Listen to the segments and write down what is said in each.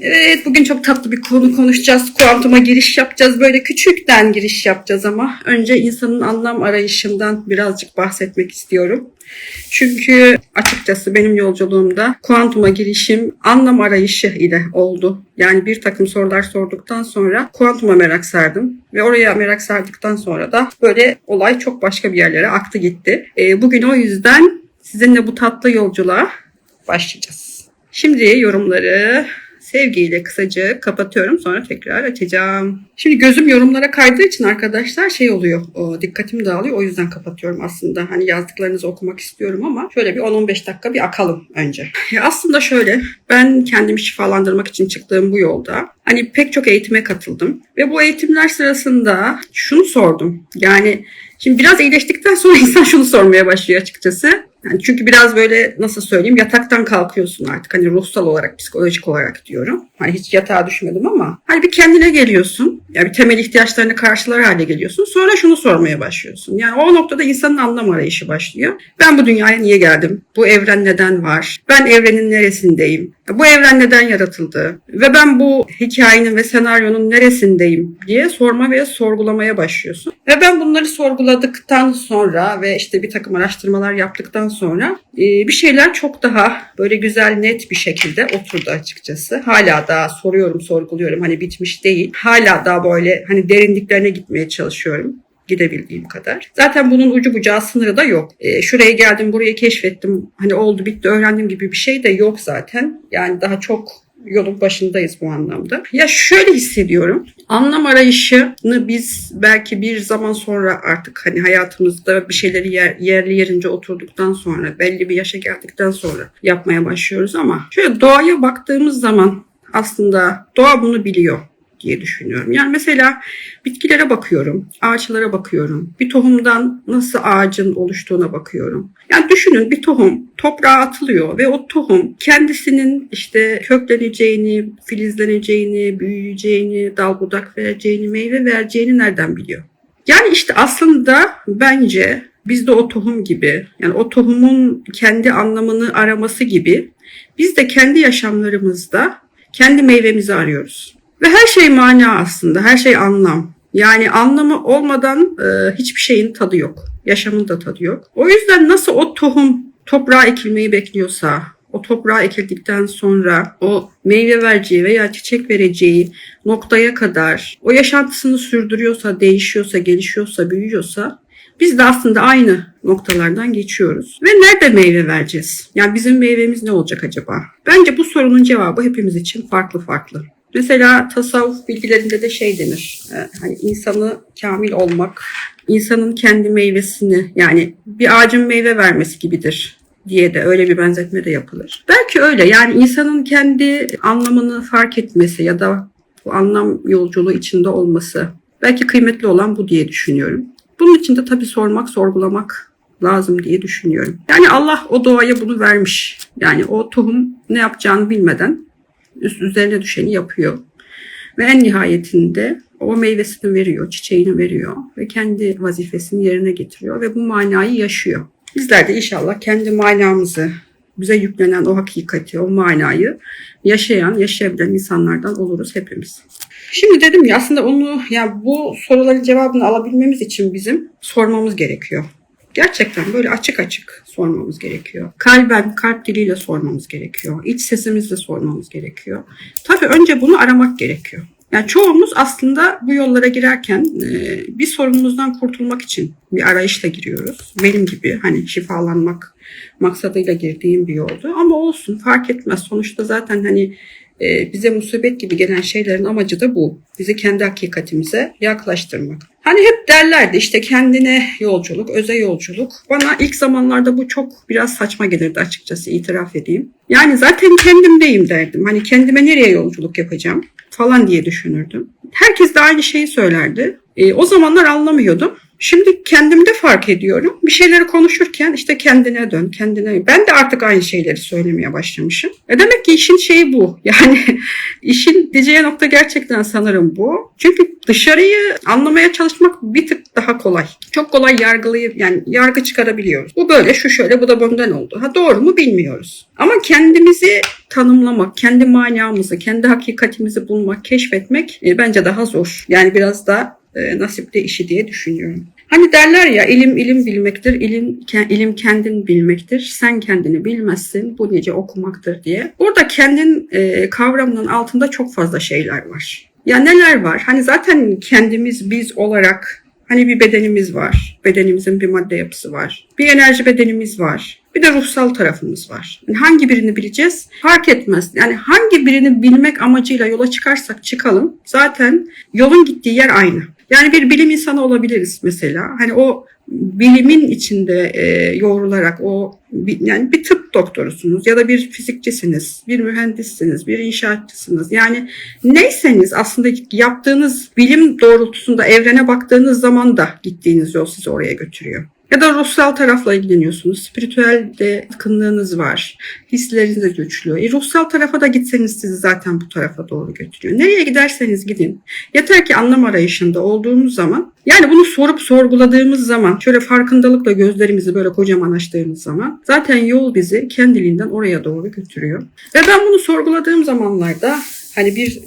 Evet bugün çok tatlı bir konu konuşacağız. Kuantuma giriş yapacağız. Böyle küçükten giriş yapacağız ama önce insanın anlam arayışından birazcık bahsetmek istiyorum. Çünkü açıkçası benim yolculuğumda kuantuma girişim anlam arayışı ile oldu. Yani bir takım sorular sorduktan sonra kuantuma merak sardım. Ve oraya merak sardıktan sonra da böyle olay çok başka bir yerlere aktı gitti. Ee, bugün o yüzden sizinle bu tatlı yolculuğa başlayacağız. Şimdi yorumları sevgiyle kısaca kapatıyorum sonra tekrar açacağım. Şimdi gözüm yorumlara kaydığı için arkadaşlar şey oluyor o, dikkatim dağılıyor o yüzden kapatıyorum aslında. Hani yazdıklarınızı okumak istiyorum ama şöyle bir 10-15 dakika bir akalım önce. Ya aslında şöyle ben kendimi şifalandırmak için çıktığım bu yolda hani pek çok eğitime katıldım ve bu eğitimler sırasında şunu sordum. Yani Şimdi biraz iyileştikten sonra insan şunu sormaya başlıyor açıkçası. Yani çünkü biraz böyle nasıl söyleyeyim yataktan kalkıyorsun artık. Hani ruhsal olarak, psikolojik olarak diyorum. Hani hiç yatağa düşmedim ama hani bir kendine geliyorsun. Yani bir temel ihtiyaçlarını karşılar hale geliyorsun. Sonra şunu sormaya başlıyorsun. Yani o noktada insanın anlam arayışı başlıyor. Ben bu dünyaya niye geldim? Bu evren neden var? Ben evrenin neresindeyim? Bu evren neden yaratıldı? Ve ben bu hikayenin ve senaryonun neresindeyim diye sorma ve sorgulamaya başlıyorsun. Ve ben bunları sorguladıktan sonra ve işte bir takım araştırmalar yaptıktan sonra e, bir şeyler çok daha böyle güzel net bir şekilde oturdu açıkçası. Hala daha soruyorum, sorguluyorum. Hani bitmiş değil. Hala daha böyle hani derinliklerine gitmeye çalışıyorum gidebildiğim kadar. Zaten bunun ucu bucağı sınırı da yok. E, şuraya geldim, burayı keşfettim. Hani oldu bitti öğrendim gibi bir şey de yok zaten. Yani daha çok yolun başındayız bu anlamda. Ya şöyle hissediyorum. Anlam arayışını biz belki bir zaman sonra artık hani hayatımızda bir şeyleri yer, yerli yerince oturduktan sonra belli bir yaşa geldikten sonra yapmaya başlıyoruz ama şöyle doğaya baktığımız zaman aslında doğa bunu biliyor diye düşünüyorum. Yani mesela bitkilere bakıyorum, ağaçlara bakıyorum. Bir tohumdan nasıl ağacın oluştuğuna bakıyorum. Yani düşünün bir tohum toprağa atılıyor ve o tohum kendisinin işte kökleneceğini, filizleneceğini, büyüyeceğini, dal budak vereceğini, meyve vereceğini nereden biliyor? Yani işte aslında bence biz de o tohum gibi yani o tohumun kendi anlamını araması gibi biz de kendi yaşamlarımızda kendi meyvemizi arıyoruz. Ve her şey mana aslında, her şey anlam. Yani anlamı olmadan e, hiçbir şeyin tadı yok. Yaşamın da tadı yok. O yüzden nasıl o tohum toprağa ekilmeyi bekliyorsa, o toprağa ekildikten sonra o meyve vereceği veya çiçek vereceği noktaya kadar o yaşantısını sürdürüyorsa, değişiyorsa, gelişiyorsa, büyüyorsa biz de aslında aynı noktalardan geçiyoruz. Ve nerede meyve vereceğiz? Yani bizim meyvemiz ne olacak acaba? Bence bu sorunun cevabı hepimiz için farklı farklı. Mesela tasavvuf bilgilerinde de şey denir. e, Hani insanı kamil olmak, insanın kendi meyvesini yani bir ağacın meyve vermesi gibidir diye de öyle bir benzetme de yapılır. Belki öyle yani insanın kendi anlamını fark etmesi ya da bu anlam yolculuğu içinde olması belki kıymetli olan bu diye düşünüyorum. Bunun için de tabii sormak, sorgulamak lazım diye düşünüyorum. Yani Allah o doğaya bunu vermiş. Yani o tohum ne yapacağını bilmeden üst üzerine düşeni yapıyor. Ve en nihayetinde o meyvesini veriyor, çiçeğini veriyor ve kendi vazifesini yerine getiriyor ve bu manayı yaşıyor. Bizler de inşallah kendi manamızı, bize yüklenen o hakikati, o manayı yaşayan, yaşayabilen insanlardan oluruz hepimiz. Şimdi dedim ya aslında onu ya bu soruların cevabını alabilmemiz için bizim sormamız gerekiyor. Gerçekten böyle açık açık sormamız gerekiyor. Kalben, kalp diliyle sormamız gerekiyor. İç sesimizle sormamız gerekiyor. Tabii önce bunu aramak gerekiyor. Yani çoğumuz aslında bu yollara girerken e, bir sorunumuzdan kurtulmak için bir arayışla giriyoruz. Benim gibi hani şifalanmak maksadıyla girdiğim bir yoldu. Ama olsun fark etmez. Sonuçta zaten hani e, bize musibet gibi gelen şeylerin amacı da bu. Bizi kendi hakikatimize yaklaştırmak. Hani hep derlerdi işte kendine yolculuk, öze yolculuk. Bana ilk zamanlarda bu çok biraz saçma gelirdi açıkçası itiraf edeyim. Yani zaten kendimdeyim derdim. Hani kendime nereye yolculuk yapacağım falan diye düşünürdüm. Herkes de aynı şeyi söylerdi. E, o zamanlar anlamıyordum. Şimdi kendimde fark ediyorum. Bir şeyleri konuşurken işte kendine dön, kendine. Ben de artık aynı şeyleri söylemeye başlamışım. E demek ki işin şeyi bu. Yani işin diyeceği nokta gerçekten sanırım bu. Çünkü dışarıyı anlamaya çalışmak bir tık daha kolay. Çok kolay yargılayıp yani yargı çıkarabiliyoruz. Bu böyle, şu şöyle, bu da bundan oldu. Ha doğru mu bilmiyoruz. Ama kendimizi tanımlamak, kendi manamızı, kendi hakikatimizi bulmak, keşfetmek e, bence daha zor. Yani biraz da e, nasipli işi diye düşünüyorum. Hani derler ya ilim ilim bilmektir, ilim ilim kendin bilmektir. Sen kendini bilmezsin, bu nice okumaktır diye. Burada kendin e, kavramının altında çok fazla şeyler var. Ya neler var? Hani zaten kendimiz biz olarak hani bir bedenimiz var. Bedenimizin bir madde yapısı var. Bir enerji bedenimiz var. Bir de ruhsal tarafımız var. Yani hangi birini bileceğiz? Fark etmez. Yani hangi birini bilmek amacıyla yola çıkarsak çıkalım zaten yolun gittiği yer aynı. Yani bir bilim insanı olabiliriz mesela. Hani o bilimin içinde e, yoğrularak o yani bir tıp doktorusunuz ya da bir fizikçisiniz, bir mühendissiniz, bir inşaatçısınız. Yani neyseniz aslında yaptığınız bilim doğrultusunda evrene baktığınız zaman da gittiğiniz yol sizi oraya götürüyor. Ya da ruhsal tarafla ilgileniyorsunuz. Spiritüel de yakınlığınız var. Hisleriniz de güçlü. E, ruhsal tarafa da gitseniz sizi zaten bu tarafa doğru götürüyor. Nereye giderseniz gidin. Yeter ki anlam arayışında olduğumuz zaman yani bunu sorup sorguladığımız zaman şöyle farkındalıkla gözlerimizi böyle kocaman açtığımız zaman zaten yol bizi kendiliğinden oraya doğru götürüyor. Ve ben bunu sorguladığım zamanlarda hani bir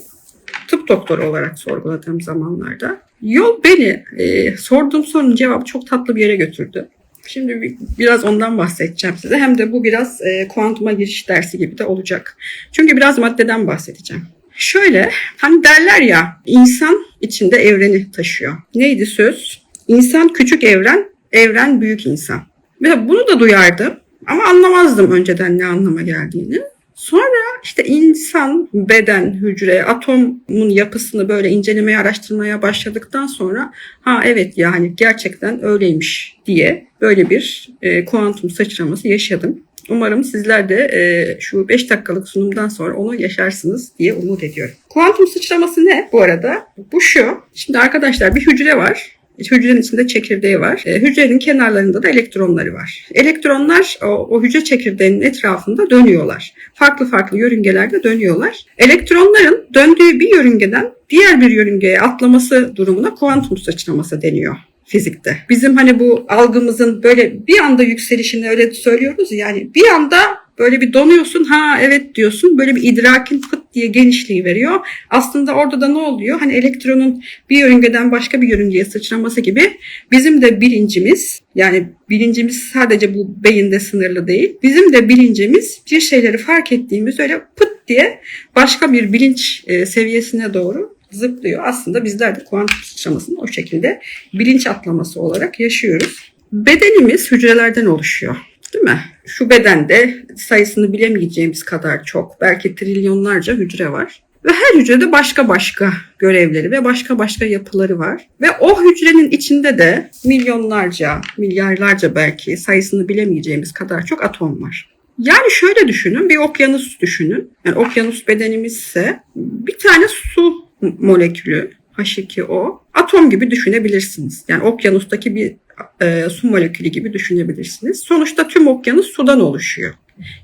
tıp doktoru olarak sorguladığım zamanlarda yol beni e, sorduğum sorunun cevabı çok tatlı bir yere götürdü. Şimdi bir- biraz ondan bahsedeceğim size. Hem de bu biraz e, kuantuma giriş dersi gibi de olacak. Çünkü biraz maddeden bahsedeceğim. Şöyle hani derler ya insan içinde evreni taşıyor. Neydi söz? İnsan küçük evren, evren büyük insan. Ve bunu da duyardım ama anlamazdım önceden ne anlama geldiğini. Sonra işte insan, beden, hücre, atomun yapısını böyle incelemeye, araştırmaya başladıktan sonra ha evet yani gerçekten öyleymiş diye böyle bir e, kuantum sıçraması yaşadım. Umarım sizler de e, şu 5 dakikalık sunumdan sonra onu yaşarsınız diye umut ediyorum. Kuantum sıçraması ne bu arada? Bu şu. Şimdi arkadaşlar bir hücre var. Hücrenin içinde çekirdeği var. E, hücrenin kenarlarında da elektronları var. Elektronlar o, o hücre çekirdeğinin etrafında dönüyorlar. Farklı farklı yörüngelerde dönüyorlar. Elektronların döndüğü bir yörüngeden diğer bir yörüngeye atlaması durumuna kuantum sıçraması deniyor fizikte. Bizim hani bu algımızın böyle bir anda yükselişini öyle söylüyoruz ya, yani bir anda böyle bir donuyorsun ha evet diyorsun böyle bir idrakin fıt diye genişliği veriyor. Aslında orada da ne oluyor? Hani elektronun bir yörüngeden başka bir yörüngeye sıçraması gibi bizim de bilincimiz yani bilincimiz sadece bu beyinde sınırlı değil. Bizim de bilincimiz bir şeyleri fark ettiğimiz öyle pıt diye başka bir bilinç e, seviyesine doğru zıplıyor. Aslında bizler de kuantum sıçramasını o şekilde bilinç atlaması olarak yaşıyoruz. Bedenimiz hücrelerden oluşuyor. Değil mi? Şu bedende sayısını bilemeyeceğimiz kadar çok, belki trilyonlarca hücre var. Ve her hücrede başka başka görevleri ve başka başka yapıları var. Ve o hücrenin içinde de milyonlarca, milyarlarca belki sayısını bilemeyeceğimiz kadar çok atom var. Yani şöyle düşünün, bir okyanus düşünün. Yani okyanus bedenimizse bir tane su molekülü H2O atom gibi düşünebilirsiniz. Yani okyanustaki bir e, su molekülü gibi düşünebilirsiniz. Sonuçta tüm okyanus sudan oluşuyor.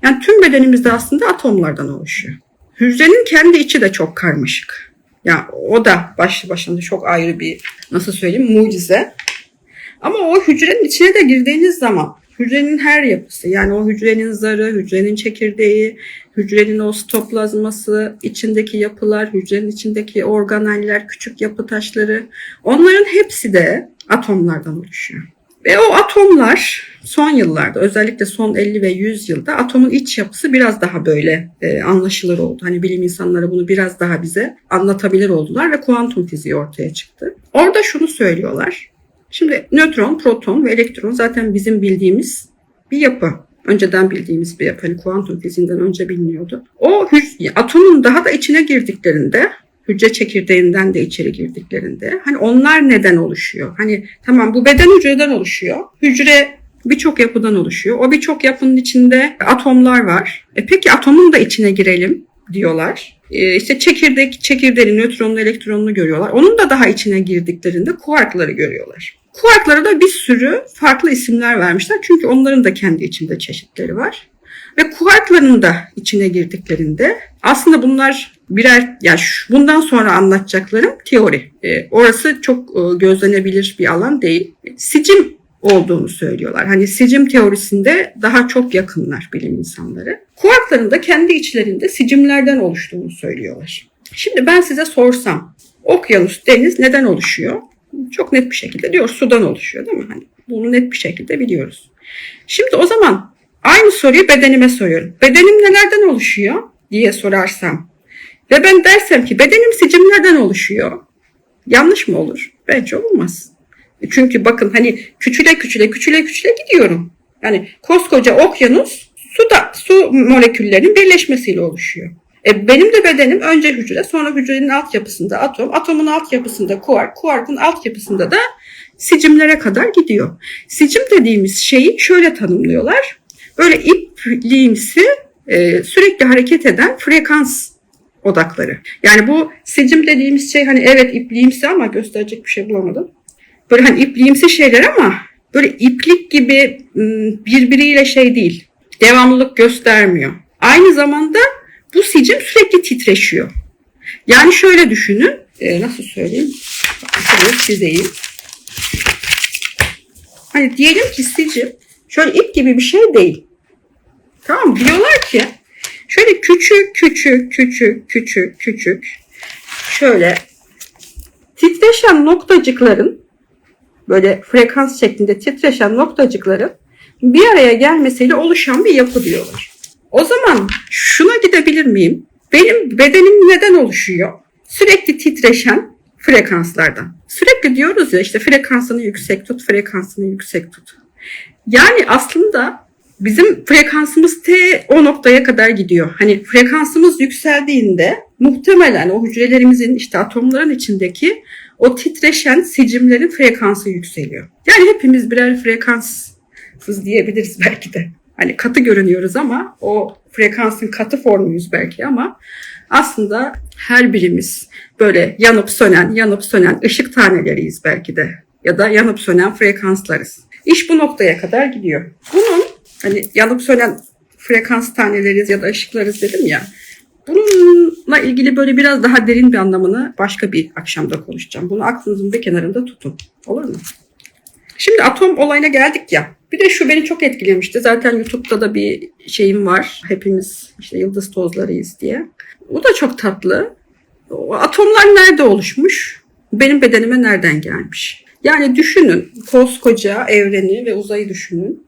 Yani tüm bedenimizde aslında atomlardan oluşuyor. Hücrenin kendi içi de çok karmaşık. Ya o da başlı başına çok ayrı bir nasıl söyleyeyim mucize. Ama o hücrenin içine de girdiğiniz zaman hücrenin her yapısı yani o hücrenin zarı, hücrenin çekirdeği, hücrenin o sitoplazması, içindeki yapılar, hücrenin içindeki organeller, küçük yapı taşları onların hepsi de atomlardan oluşuyor. Ve o atomlar son yıllarda özellikle son 50 ve 100 yılda atomun iç yapısı biraz daha böyle e, anlaşılır oldu. Hani bilim insanları bunu biraz daha bize anlatabilir oldular ve kuantum fiziği ortaya çıktı. Orada şunu söylüyorlar. Şimdi nötron, proton ve elektron zaten bizim bildiğimiz bir yapı. Önceden bildiğimiz bir yapı. Hani kuantum fiziğinden önce biliniyordu. O atomun daha da içine girdiklerinde hücre çekirdeğinden de içeri girdiklerinde hani onlar neden oluşuyor? Hani tamam bu beden hücreden oluşuyor. Hücre birçok yapıdan oluşuyor. O birçok yapının içinde atomlar var. E peki atomun da içine girelim diyorlar. E işte çekirdek, çekirdeğini, nötronlu, elektronlu görüyorlar. Onun da daha içine girdiklerinde kuarkları görüyorlar. Kuarklara da bir sürü farklı isimler vermişler. Çünkü onların da kendi içinde çeşitleri var. Ve kuarkların da içine girdiklerinde aslında bunlar birer, yani şu- bundan sonra anlatacaklarım teori. E, orası çok e, gözlenebilir bir alan değil. Sicim olduğunu söylüyorlar. Hani sicim teorisinde daha çok yakınlar bilim insanları. Kuarkların da kendi içlerinde sicimlerden oluştuğunu söylüyorlar. Şimdi ben size sorsam okyanus, deniz neden oluşuyor? Çok net bir şekilde diyor sudan oluşuyor değil mi? Hani bunu net bir şekilde biliyoruz. Şimdi o zaman aynı soruyu bedenime soruyorum. Bedenim nelerden oluşuyor diye sorarsam ve ben dersem ki bedenim sicimlerden oluşuyor. Yanlış mı olur? Bence olmaz. Çünkü bakın hani küçüle küçüle küçüle küçüle gidiyorum. Yani koskoca okyanus suda su moleküllerinin birleşmesiyle oluşuyor. E benim de bedenim önce hücre, sonra hücrenin altyapısında atom, atomun altyapısında kuark, kuarkın altyapısında da sicimlere kadar gidiyor. Sicim dediğimiz şeyi şöyle tanımlıyorlar. Böyle ipliğimsi e, sürekli hareket eden frekans odakları. Yani bu sicim dediğimiz şey hani evet ipliğimsi ama gösterecek bir şey bulamadım. Böyle hani ipliğimsi şeyler ama böyle iplik gibi ım, birbiriyle şey değil. Devamlılık göstermiyor. Aynı zamanda bu sicim sürekli titreşiyor. Yani şöyle düşünün. e, nasıl söyleyeyim? Şöyle çizeyim. Hani diyelim ki sicim şöyle ip gibi bir şey değil. Tamam? Diyorlar ki şöyle küçük küçük küçük küçük küçük şöyle titreşen noktacıkların böyle frekans şeklinde titreşen noktacıkların bir araya gelmesiyle oluşan bir yapı diyorlar. O zaman şuna gidebilir miyim? Benim bedenim neden oluşuyor? Sürekli titreşen frekanslardan. Sürekli diyoruz ya işte frekansını yüksek tut, frekansını yüksek tut. Yani aslında bizim frekansımız T o noktaya kadar gidiyor. Hani frekansımız yükseldiğinde muhtemelen o hücrelerimizin işte atomların içindeki o titreşen sicimlerin frekansı yükseliyor. Yani hepimiz birer frekanssız diyebiliriz belki de. Hani katı görünüyoruz ama o frekansın katı formuyuz belki ama aslında her birimiz böyle yanıp sönen, yanıp sönen ışık taneleriyiz belki de. Ya da yanıp sönen frekanslarız. İş bu noktaya kadar gidiyor. Bunun hani yanıp sönen frekans taneleriyiz ya da ışıklarız dedim ya. Bununla ilgili böyle biraz daha derin bir anlamını başka bir akşamda konuşacağım. Bunu aklınızın bir kenarında tutun. Olur mu? Şimdi atom olayına geldik ya. Bir de şu beni çok etkilemişti. Zaten YouTube'da da bir şeyim var. Hepimiz işte yıldız tozlarıyız diye. Bu da çok tatlı. O atomlar nerede oluşmuş? Benim bedenime nereden gelmiş? Yani düşünün koskoca evreni ve uzayı düşünün.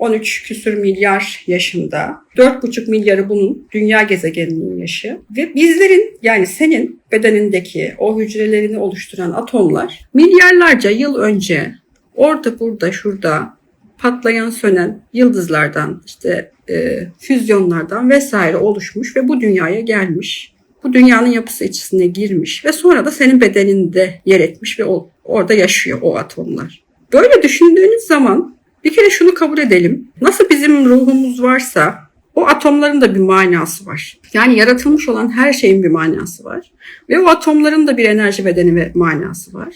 13 küsür milyar yaşında. 4,5 milyarı bunun dünya gezegeninin yaşı. Ve bizlerin yani senin bedenindeki o hücrelerini oluşturan atomlar milyarlarca yıl önce orada burada şurada patlayan sönen yıldızlardan işte e, füzyonlardan vesaire oluşmuş ve bu dünyaya gelmiş. Bu dünyanın yapısı içine girmiş ve sonra da senin bedeninde yer etmiş ve o, orada yaşıyor o atomlar. Böyle düşündüğünüz zaman bir kere şunu kabul edelim. Nasıl bizim ruhumuz varsa o atomların da bir manası var. Yani yaratılmış olan her şeyin bir manası var. Ve o atomların da bir enerji bedeni ve manası var.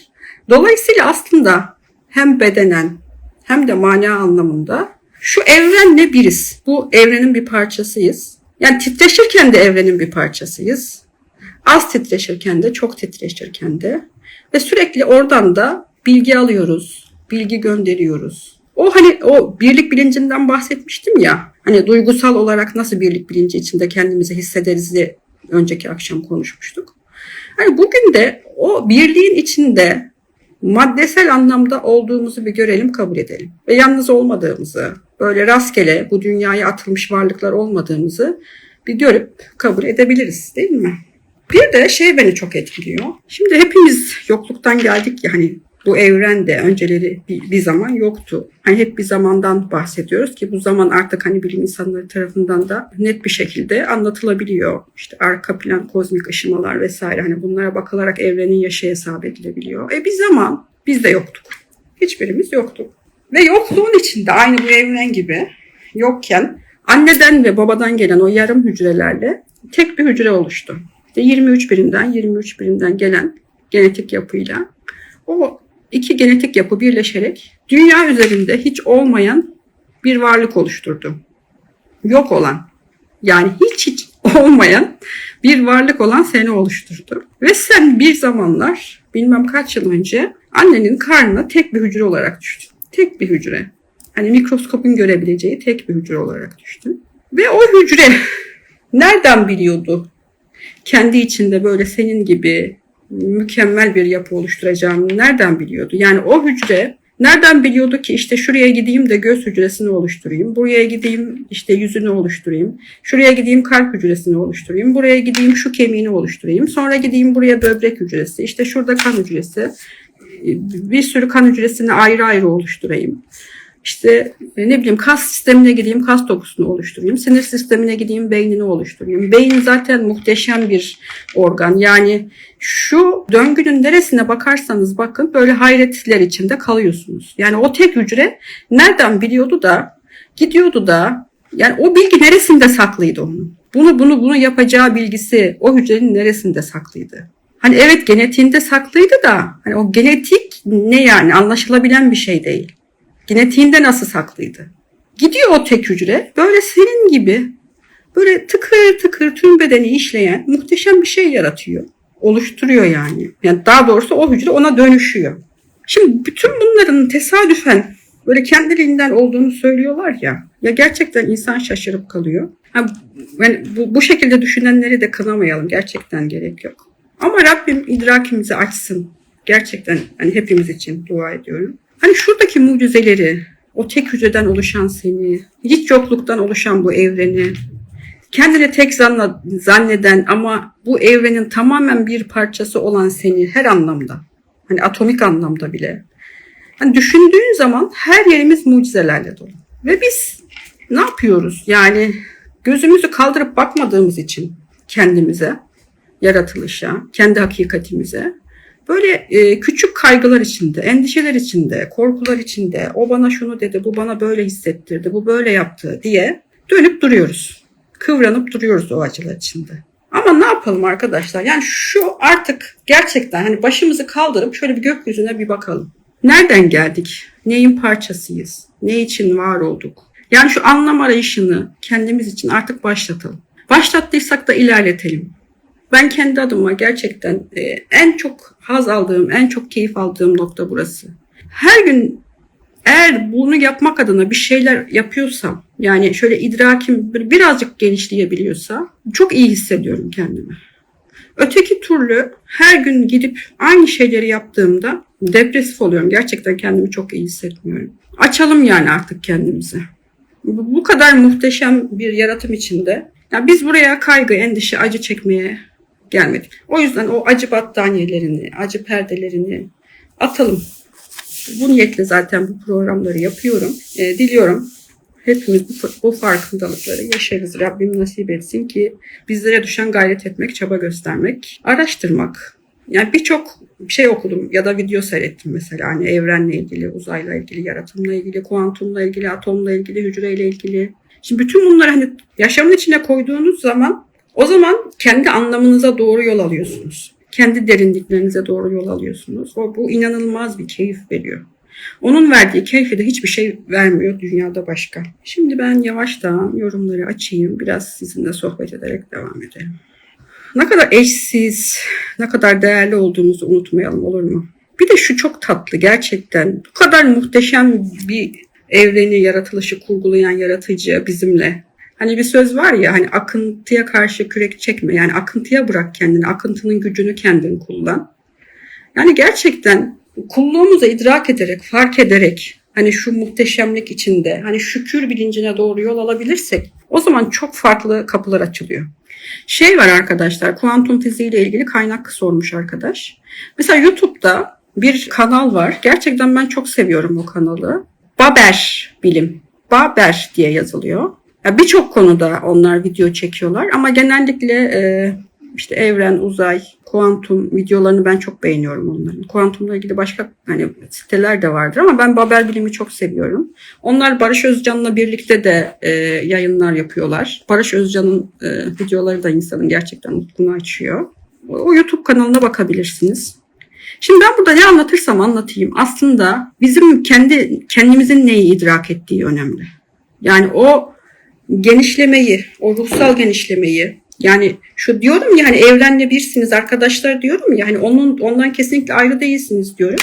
Dolayısıyla aslında hem bedenen hem de mana anlamında şu evrenle biriz. Bu evrenin bir parçasıyız. Yani titreşirken de evrenin bir parçasıyız. Az titreşirken de, çok titreşirken de. Ve sürekli oradan da bilgi alıyoruz, bilgi gönderiyoruz. O hani o birlik bilincinden bahsetmiştim ya. Hani duygusal olarak nasıl birlik bilinci içinde kendimizi hissederiz diye önceki akşam konuşmuştuk. Hani bugün de o birliğin içinde maddesel anlamda olduğumuzu bir görelim, kabul edelim. Ve yalnız olmadığımızı, böyle rastgele bu dünyaya atılmış varlıklar olmadığımızı bir görüp kabul edebiliriz değil mi? Bir de şey beni çok etkiliyor. Şimdi hepimiz yokluktan geldik ya hani bu evrende önceleri bir, bir zaman yoktu. Hani hep bir zamandan bahsediyoruz ki bu zaman artık hani bilim insanları tarafından da net bir şekilde anlatılabiliyor. İşte arka plan, kozmik ışımalar vesaire hani bunlara bakılarak evrenin yaşı hesap edilebiliyor. E bir zaman biz de yoktuk. Hiçbirimiz yoktuk. Ve yokluğun içinde aynı bu evren gibi yokken anneden ve babadan gelen o yarım hücrelerle tek bir hücre oluştu. İşte 23 birinden 23 birinden gelen genetik yapıyla o iki genetik yapı birleşerek dünya üzerinde hiç olmayan bir varlık oluşturdu. Yok olan yani hiç hiç olmayan bir varlık olan seni oluşturdu. Ve sen bir zamanlar bilmem kaç yıl önce annenin karnına tek bir hücre olarak düştün. Tek bir hücre. Hani mikroskopun görebileceği tek bir hücre olarak düştün. Ve o hücre nereden biliyordu kendi içinde böyle senin gibi mükemmel bir yapı oluşturacağını nereden biliyordu? Yani o hücre nereden biliyordu ki işte şuraya gideyim de göz hücresini oluşturayım, buraya gideyim işte yüzünü oluşturayım, şuraya gideyim kalp hücresini oluşturayım, buraya gideyim şu kemiğini oluşturayım, sonra gideyim buraya böbrek hücresi, işte şurada kan hücresi, bir sürü kan hücresini ayrı ayrı oluşturayım. İşte e, ne bileyim kas sistemine gideyim kas dokusunu oluşturayım. Sinir sistemine gideyim beynini oluşturayım. Beyin zaten muhteşem bir organ. Yani şu döngünün neresine bakarsanız bakın böyle hayretler içinde kalıyorsunuz. Yani o tek hücre nereden biliyordu da gidiyordu da yani o bilgi neresinde saklıydı onun? Bunu bunu bunu yapacağı bilgisi o hücrenin neresinde saklıydı? Hani evet genetiğinde saklıydı da hani o genetik ne yani anlaşılabilen bir şey değil. Genetiğinde nasıl saklıydı? Gidiyor o tek hücre böyle senin gibi böyle tıkır tıkır tüm bedeni işleyen muhteşem bir şey yaratıyor. Oluşturuyor yani. Yani daha doğrusu o hücre ona dönüşüyor. Şimdi bütün bunların tesadüfen böyle kendiliğinden olduğunu söylüyorlar ya. Ya gerçekten insan şaşırıp kalıyor. Yani bu, bu şekilde düşünenleri de kınamayalım. Gerçekten gerek yok. Ama Rabbim idrakimizi açsın. Gerçekten hani hepimiz için dua ediyorum. Hani şuradaki mucizeleri, o tek hücreden oluşan seni, hiç yokluktan oluşan bu evreni, kendine tek zanneden ama bu evrenin tamamen bir parçası olan seni her anlamda, hani atomik anlamda bile. Hani düşündüğün zaman her yerimiz mucizelerle dolu. Ve biz ne yapıyoruz? Yani gözümüzü kaldırıp bakmadığımız için kendimize, yaratılışa, kendi hakikatimize böyle e, küçük kaygılar içinde, endişeler içinde, korkular içinde, o bana şunu dedi, bu bana böyle hissettirdi, bu böyle yaptı diye dönüp duruyoruz. Kıvranıp duruyoruz o acılar içinde. Ama ne yapalım arkadaşlar? Yani şu artık gerçekten hani başımızı kaldırıp şöyle bir gökyüzüne bir bakalım. Nereden geldik? Neyin parçasıyız? Ne için var olduk? Yani şu anlam arayışını kendimiz için artık başlatalım. Başlattıysak da ilerletelim. Ben kendi adıma gerçekten e, en çok haz aldığım, en çok keyif aldığım nokta burası. Her gün eğer bunu yapmak adına bir şeyler yapıyorsam, yani şöyle idrakim birazcık genişleyebiliyorsa çok iyi hissediyorum kendimi. Öteki türlü her gün gidip aynı şeyleri yaptığımda depresif oluyorum. Gerçekten kendimi çok iyi hissetmiyorum. Açalım yani artık kendimizi. Bu kadar muhteşem bir yaratım içinde. Ya biz buraya kaygı, endişe, acı çekmeye gelmedik. O yüzden o acı battaniyelerini, acı perdelerini atalım. Bu niyetle zaten bu programları yapıyorum. E, diliyorum hepimiz bu, bu farkındalıkları yaşarız. Rabbim nasip etsin ki bizlere düşen gayret etmek, çaba göstermek, araştırmak. Yani birçok şey okudum ya da video seyrettim mesela hani evrenle ilgili, uzayla ilgili, yaratımla ilgili, kuantumla ilgili, atomla ilgili, hücreyle ilgili. Şimdi bütün bunları hani yaşamın içine koyduğunuz zaman o zaman kendi anlamınıza doğru yol alıyorsunuz. Kendi derinliklerinize doğru yol alıyorsunuz. O bu inanılmaz bir keyif veriyor. Onun verdiği keyfi de hiçbir şey vermiyor dünyada başka. Şimdi ben yavaştan yorumları açayım. Biraz sizinle sohbet ederek devam edelim. Ne kadar eşsiz, ne kadar değerli olduğumuzu unutmayalım olur mu? Bir de şu çok tatlı gerçekten. Bu kadar muhteşem bir evreni, yaratılışı kurgulayan yaratıcı bizimle. Hani bir söz var ya hani akıntıya karşı kürek çekme. Yani akıntıya bırak kendini. Akıntının gücünü kendin kullan. Yani gerçekten kulluğumuzu idrak ederek, fark ederek hani şu muhteşemlik içinde hani şükür bilincine doğru yol alabilirsek o zaman çok farklı kapılar açılıyor. Şey var arkadaşlar kuantum fiziği ile ilgili kaynak sormuş arkadaş. Mesela YouTube'da bir kanal var. Gerçekten ben çok seviyorum o kanalı. Baber Bilim. Baber diye yazılıyor. Birçok konuda onlar video çekiyorlar ama genellikle e, işte evren, uzay, kuantum videolarını ben çok beğeniyorum onların. Kuantumla ilgili başka hani siteler de vardır ama ben Babel bilimi çok seviyorum. Onlar Barış Özcan'la birlikte de e, yayınlar yapıyorlar. Barış Özcan'ın e, videoları da insanın gerçekten ufkunu açıyor. O YouTube kanalına bakabilirsiniz. Şimdi ben burada ne anlatırsam anlatayım. Aslında bizim kendi kendimizin neyi idrak ettiği önemli. Yani o genişlemeyi, o ruhsal genişlemeyi yani şu diyorum ya hani evrenle birsiniz arkadaşlar diyorum ya hani onun ondan kesinlikle ayrı değilsiniz diyorum.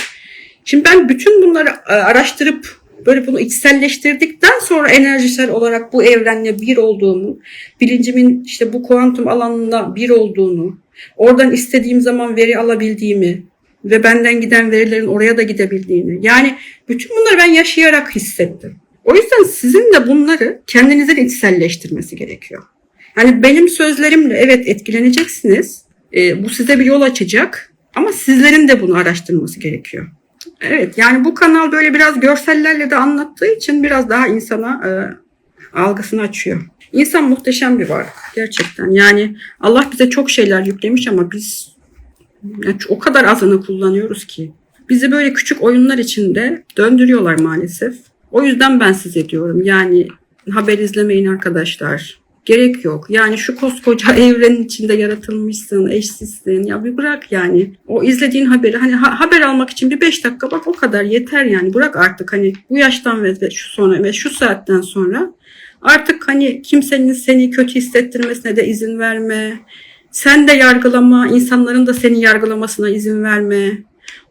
Şimdi ben bütün bunları e, araştırıp böyle bunu içselleştirdikten sonra enerjisel olarak bu evrenle bir olduğumu, bilincimin işte bu kuantum alanında bir olduğunu, oradan istediğim zaman veri alabildiğimi ve benden giden verilerin oraya da gidebildiğini. Yani bütün bunları ben yaşayarak hissettim. O yüzden sizin de bunları kendinizin içselleştirmesi gerekiyor. Yani benim sözlerimle evet etkileneceksiniz. E, bu size bir yol açacak. Ama sizlerin de bunu araştırması gerekiyor. Evet yani bu kanal böyle biraz görsellerle de anlattığı için biraz daha insana e, algısını açıyor. İnsan muhteşem bir varlık gerçekten. Yani Allah bize çok şeyler yüklemiş ama biz yani o kadar azını kullanıyoruz ki. Bizi böyle küçük oyunlar içinde döndürüyorlar maalesef. O yüzden ben size diyorum yani haber izlemeyin arkadaşlar. Gerek yok. Yani şu koskoca evrenin içinde yaratılmışsın, eşsizsin. Ya bir bırak yani. O izlediğin haberi hani ha- haber almak için bir 5 dakika bak o kadar yeter yani. Bırak artık hani bu yaştan ve ve şu sonra ve şu saatten sonra artık hani kimsenin seni kötü hissettirmesine de izin verme. Sen de yargılama, insanların da seni yargılamasına izin verme.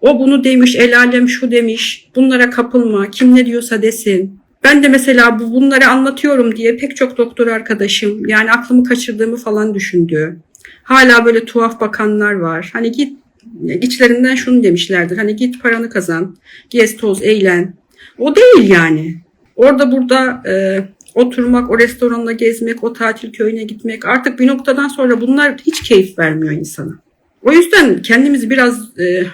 O bunu demiş, el alem şu demiş. Bunlara kapılma. Kim ne diyorsa desin. Ben de mesela bu bunları anlatıyorum diye pek çok doktor arkadaşım yani aklımı kaçırdığımı falan düşündü. Hala böyle tuhaf bakanlar var. Hani git içlerinden şunu demişlerdir. Hani git paranı kazan, gez toz, eğlen. O değil yani. Orada burada e, oturmak, o restoranda gezmek, o tatil köyüne gitmek artık bir noktadan sonra bunlar hiç keyif vermiyor insana. O yüzden kendimizi biraz e,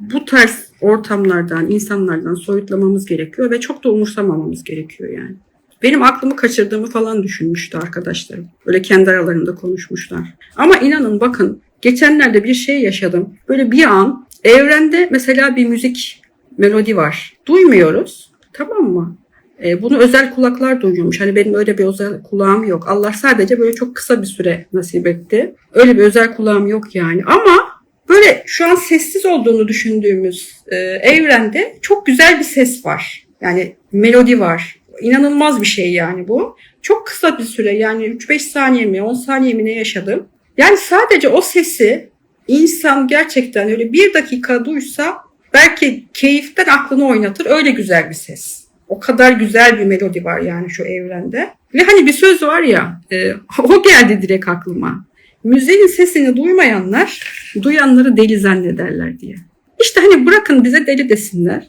bu tarz ortamlardan, insanlardan soyutlamamız gerekiyor ve çok da umursamamamız gerekiyor yani. Benim aklımı kaçırdığımı falan düşünmüştü arkadaşlarım. Böyle kendi aralarında konuşmuşlar. Ama inanın bakın geçenlerde bir şey yaşadım. Böyle bir an evrende mesela bir müzik melodi var. Duymuyoruz. Tamam mı? E, bunu özel kulaklar duyuyormuş. Hani benim öyle bir özel kulağım yok. Allah sadece böyle çok kısa bir süre nasip etti. Öyle bir özel kulağım yok yani. Ama böyle şu an sessiz olduğunu düşündüğümüz e, evrende çok güzel bir ses var. Yani melodi var. İnanılmaz bir şey yani bu. Çok kısa bir süre yani 3-5 saniye mi 10 saniye mi ne yaşadım. Yani sadece o sesi insan gerçekten öyle bir dakika duysa belki keyiften aklını oynatır. Öyle güzel bir ses. O kadar güzel bir melodi var yani şu evrende. Ve hani bir söz var ya, e, o geldi direkt aklıma. Müziğin sesini duymayanlar, duyanları deli zannederler diye. İşte hani bırakın bize deli desinler.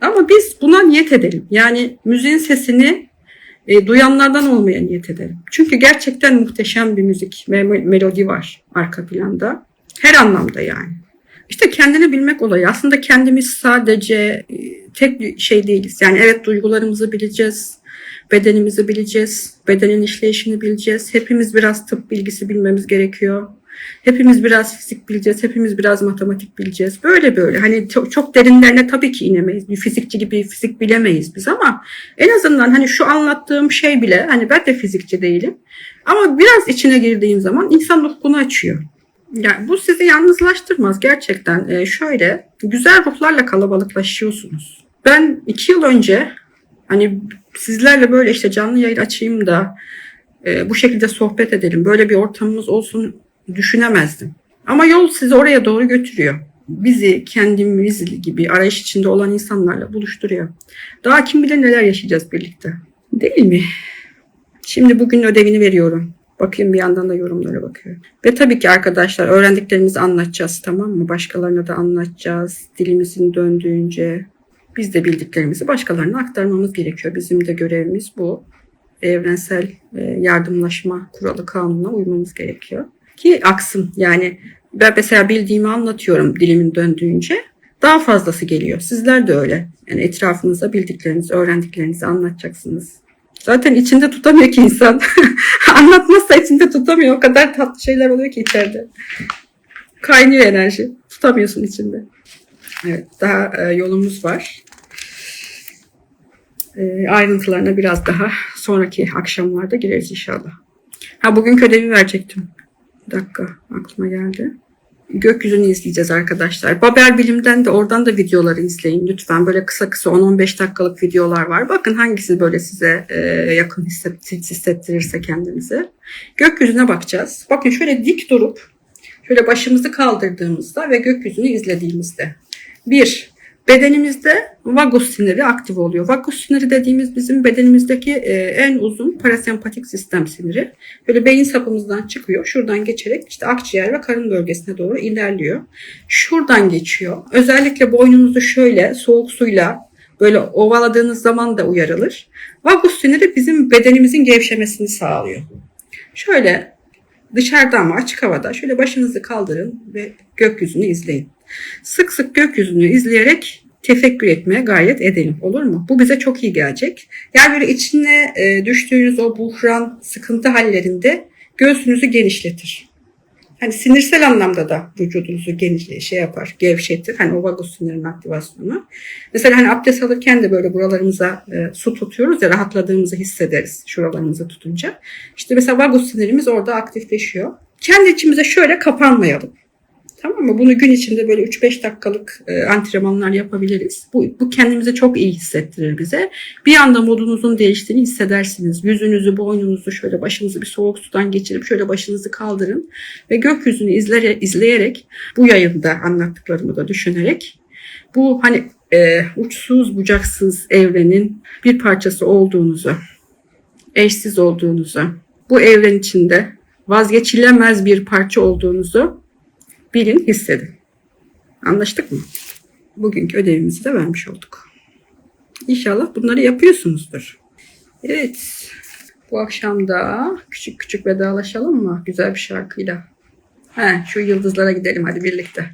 Ama biz buna niyet edelim. Yani müziğin sesini e, duyanlardan olmaya niyet edelim. Çünkü gerçekten muhteşem bir müzik ve melodi var arka planda. Her anlamda yani. İşte kendini bilmek olayı. Aslında kendimiz sadece e, tek bir şey değiliz. Yani evet duygularımızı bileceğiz, bedenimizi bileceğiz, bedenin işleyişini bileceğiz. Hepimiz biraz tıp bilgisi bilmemiz gerekiyor. Hepimiz biraz fizik bileceğiz, hepimiz biraz matematik bileceğiz. Böyle böyle. Hani çok, çok derinlerine tabii ki inemeyiz. Bir fizikçi gibi fizik bilemeyiz biz ama en azından hani şu anlattığım şey bile hani ben de fizikçi değilim. Ama biraz içine girdiğim zaman insan ufkunu açıyor. Yani bu sizi yalnızlaştırmaz gerçekten. Ee, şöyle güzel ruhlarla kalabalıklaşıyorsunuz. Ben iki yıl önce hani sizlerle böyle işte canlı yayın açayım da e, bu şekilde sohbet edelim. Böyle bir ortamımız olsun düşünemezdim. Ama yol sizi oraya doğru götürüyor. Bizi kendimiz gibi arayış içinde olan insanlarla buluşturuyor. Daha kim bilir neler yaşayacağız birlikte. Değil mi? Şimdi bugün ödevini veriyorum. Bakayım bir yandan da yorumlara bakıyorum. Ve tabii ki arkadaşlar öğrendiklerimizi anlatacağız tamam mı? Başkalarına da anlatacağız. Dilimizin döndüğünce biz de bildiklerimizi başkalarına aktarmamız gerekiyor. Bizim de görevimiz bu. Evrensel e, yardımlaşma kuralı kanununa uymamız gerekiyor. Ki aksın yani ben mesela bildiğimi anlatıyorum dilimin döndüğünce daha fazlası geliyor. Sizler de öyle. Yani etrafınıza bildiklerinizi, öğrendiklerinizi anlatacaksınız. Zaten içinde tutamıyor ki insan. Anlatmazsa içinde tutamıyor. O kadar tatlı şeyler oluyor ki içeride. Kaynıyor enerji. Tutamıyorsun içinde. Evet, daha e, yolumuz var. E, ayrıntılarına biraz daha sonraki akşamlarda gireriz inşallah. Ha bugün ödevi verecektim. Bir dakika aklıma geldi. Gökyüzünü izleyeceğiz arkadaşlar. Baber Bilim'den de oradan da videoları izleyin lütfen. Böyle kısa kısa 10-15 dakikalık videolar var. Bakın hangisi böyle size e, yakın hisset- hissettirirse kendinizi. Gökyüzüne bakacağız. Bakın şöyle dik durup şöyle başımızı kaldırdığımızda ve gökyüzünü izlediğimizde. Bir, bedenimizde vagus siniri aktif oluyor. Vagus siniri dediğimiz bizim bedenimizdeki e, en uzun parasempatik sistem siniri. Böyle beyin sapımızdan çıkıyor. Şuradan geçerek işte akciğer ve karın bölgesine doğru ilerliyor. Şuradan geçiyor. Özellikle boynunuzu şöyle soğuk suyla böyle ovaladığınız zaman da uyarılır. Vagus siniri bizim bedenimizin gevşemesini sağlıyor. Şöyle dışarıda ama açık havada şöyle başınızı kaldırın ve gökyüzünü izleyin. Sık sık gökyüzünü izleyerek tefekkür etmeye gayret edelim. Olur mu? Bu bize çok iyi gelecek. Yani böyle içine e, düştüğünüz o buhran, sıkıntı hallerinde göğsünüzü genişletir. Hani sinirsel anlamda da vücudunuzu genişle şey yapar, gevşetir. Hani o vagus sinirinin aktivasyonu. Mesela hani abdest alırken de böyle buralarımıza e, su tutuyoruz ya rahatladığımızı hissederiz şuralarımızı tutunca. İşte mesela vagus sinirimiz orada aktifleşiyor. Kendi içimize şöyle kapanmayalım. Tamam mı? Bunu gün içinde böyle 3-5 dakikalık e, antrenmanlar yapabiliriz. Bu, bu kendimize çok iyi hissettirir bize. Bir anda modunuzun değiştiğini hissedersiniz. Yüzünüzü, boynunuzu şöyle başınızı bir soğuk sudan geçirip şöyle başınızı kaldırın ve gökyüzünü izlere, izleyerek bu yayında anlattıklarımı da düşünerek bu hani e, uçsuz bucaksız evrenin bir parçası olduğunuzu, eşsiz olduğunuzu, bu evren içinde vazgeçilemez bir parça olduğunuzu bilin, hissedin. Anlaştık mı? Bugünkü ödevimizi de vermiş olduk. İnşallah bunları yapıyorsunuzdur. Evet. Bu akşam da küçük küçük vedalaşalım mı? Güzel bir şarkıyla. He, şu yıldızlara gidelim hadi birlikte.